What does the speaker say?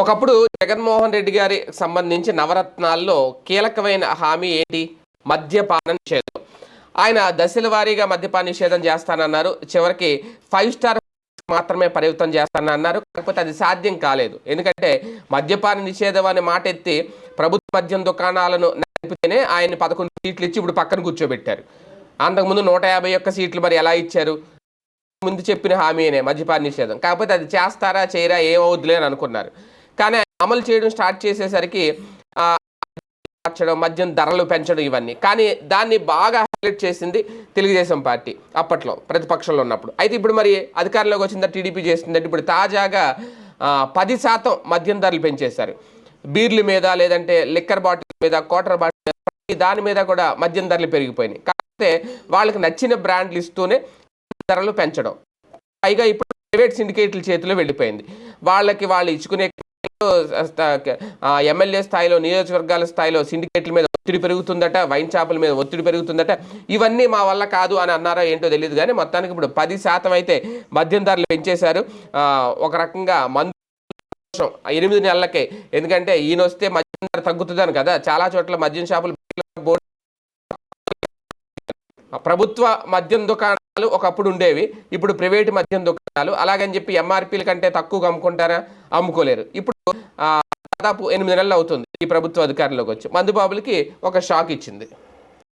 ఒకప్పుడు జగన్మోహన్ రెడ్డి గారి సంబంధించి నవరత్నాల్లో కీలకమైన హామీ ఏంటి? మద్యపాన నిషేధం. ఆయన దశల వారీగా మద్యపాన నిషేధం చేస్తానన్నారు. చివరికి ఫైవ్ స్టార్ మాత్రమే పరిమితం చేస్తానన్నారు. కాకపోతే అది సాధ్యం కాలేదు. ఎందుకంటే మద్యపాన నిషేధం అనే మాట ఎత్తి ప్రభుత్వ మద్యం దుకాణాలను నడిపితేనే ఆయన పదకొండు సీట్లు ఇచ్చి ఇప్పుడు పక్కన కూర్చోబెట్టారు. అంతకుముందు నూట యాభై ఒక్క సీట్లు మరి ఎలా ఇచ్చారు? ముందు చెప్పిన హామీనే మద్యపాన నిషేధం. కాకపోతే అది చేస్తారా చేయరా ఏమవుద్దులే అని అనుకున్నారు. కానీ అమలు చేయడం స్టార్ట్ చేసేసరికి మార్చడం మద్యం ధరలు పెంచడం ఇవన్నీ. కానీ దాన్ని బాగా హైలైట్ చేసింది తెలుగుదేశం పార్టీ అప్పట్లో ప్రతిపక్షంలో ఉన్నప్పుడు. అయితే ఇప్పుడు మరి అధికారంలోకి వచ్చిందా టీడీపీ చేసిందంటే ఇప్పుడు తాజాగా పది శాతం మద్యం ధరలు పెంచేశారు. బీర్ల మీద లేదంటే లిక్కర్ బాటిల్ మీద క్వార్టర్ బాటిల్ మీద దాని మీద కూడా మద్యం ధరలు పెరిగిపోయినాయి. కాకపోతే వాళ్ళకి నచ్చిన బ్రాండ్లు ఇస్తూనే ధరలు పెంచడం. పైగా ఇప్పుడు ప్రైవేట్ సిండికేట్ల చేతిలో వెళ్ళిపోయింది. వాళ్ళకి వాళ్ళు ఇచ్చుకునే ఎమ్మెల్యే స్థాయిలో నియోజకవర్గాల స్థాయిలో సిండికేట్ల మీద ఒత్తిడి పెరుగుతుందట వైన్ చేపల మీద ఒత్తిడి పెరుగుతుందట. ఇవన్నీ మా వల్ల కాదు అని అన్నారో ఏంటో తెలియదు కానీ మొత్తానికి ఇప్పుడు పది శాతం అయితే మద్యం ధరలు పెంచేశారు. ఒక రకంగా మందు ఎనిమిది నెలలకే. ఎందుకంటే ఈయన వస్తే మద్యం ధర తగ్గుతుందని కదా. చాలా చోట్ల మద్యం షాపులు బోర్డు ప్రభుత్వ మద్యం దుకాణాలు ఒకప్పుడు ఉండేవి ఇప్పుడు ప్రైవేట్ మద్యం దుకాణాలు. అలాగని చెప్పి ఎంఆర్పీల కంటే తక్కువగా అమ్ముకుంటారా? అమ్ముకోలేరు. ఇప్పుడు దాదాపు ఎనిమిది నెలలు అవుతుంది ఈ ప్రభుత్వ అధికారంలోకి వచ్చి. మందుబాబులకి ఒక షాక్ ఇచ్చింది.